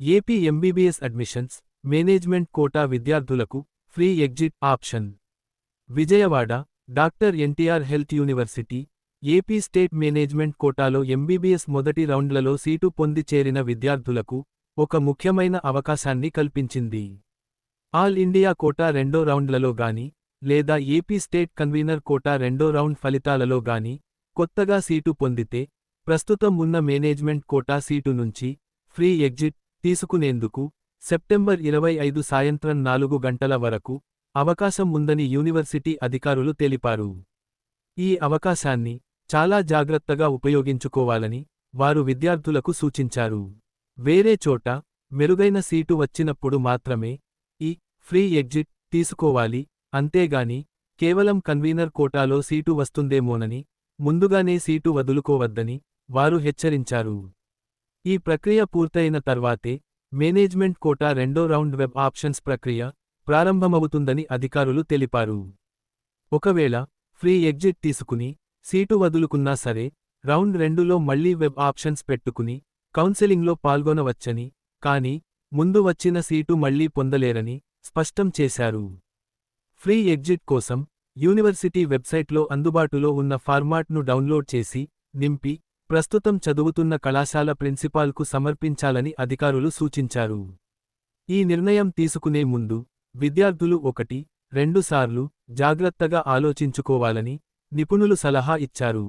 AP MBBS admissions management quota విద్యార్థులకు free exit option. Vijayawada doctor NTR health university AP state management కోటాలో MBBS మొదటి రౌండ్లలో seat పొంది చేరిన విద్యార్థులకు ఒక ముఖ్యమైన అవకాశాన్ని కల్పించింది. ఆల్ ఇండియా కోటా రెండో రౌండ్లలో గాని లేదా ఏపీ స్టేట్ కన్వీనర్ కోటా రెండో రౌండ్ ఫలితాలలో గాని కొత్తగా సీటు పొందితే ప్రస్తుతం ఉన్న మేనేజ్మెంట్ కోటా సీటు నుంచి ఫ్రీ ఎగ్జిట్ తీసుకునేందుకు సెప్టెంబర్ ఇరవై ఐదు సాయంత్రం నాలుగు గంటల వరకు అవకాశం ఉందని యూనివర్సిటీ అధికారులు తెలిపారు. ఈ అవకాశాన్ని చాలా జాగ్రత్తగా ఉపయోగించుకోవాలని వారు విద్యార్థులకు సూచించారు. వేరే చోట మెరుగైన సీటు వచ్చినప్పుడు మాత్రమే ఈ ఫ్రీ ఎగ్జిట్ తీసుకోవాలి అంతేగాని కేవలం కన్వీనర్ కోటాలో సీటు వస్తుందేమోనని ముందుగానే సీటు వదులుకోవద్దని వారు హెచ్చరించారు. ఈ ప్రక్రియ పూర్తయిన తర్వాతే మేనేజ్మెంట్ కోటా రెండో రౌండ్ వెబ్ ఆప్షన్స్ ప్రక్రియ ప్రారంభమవుతుందని అధికారులు తెలిపారు. ఒకవేళ ఫ్రీ ఎగ్జిట్ తీసుకుని సీటు వదులుకున్నా సరే రౌండ్ రెండులో మళ్ళీ వెబ్ ఆప్షన్స్ పెట్టుకుని కౌన్సెలింగ్లో పాల్గొనవచ్చని కానీ ముందు వచ్చిన సీటు మళ్ళీ పొందలేరని స్పష్టం చేశారు. ఫ్రీ ఎగ్జిట్ కోసం యూనివర్సిటీ వెబ్సైట్లో అందుబాటులో ఉన్న ఫార్మాట్ను డౌన్లోడ్ చేసి నింపి ప్రస్తుతం చదువుతున్న కళాశాల ప్రిన్సిపాల్కు సమర్పించాలని అధికారులు సూచించారు. ఈ నిర్ణయం తీసుకునే ముందు విద్యార్థులు ఒకటి రెండుసార్లు జాగ్రత్తగా ఆలోచించుకోవాలని నిపుణులు సలహా ఇచ్చారు.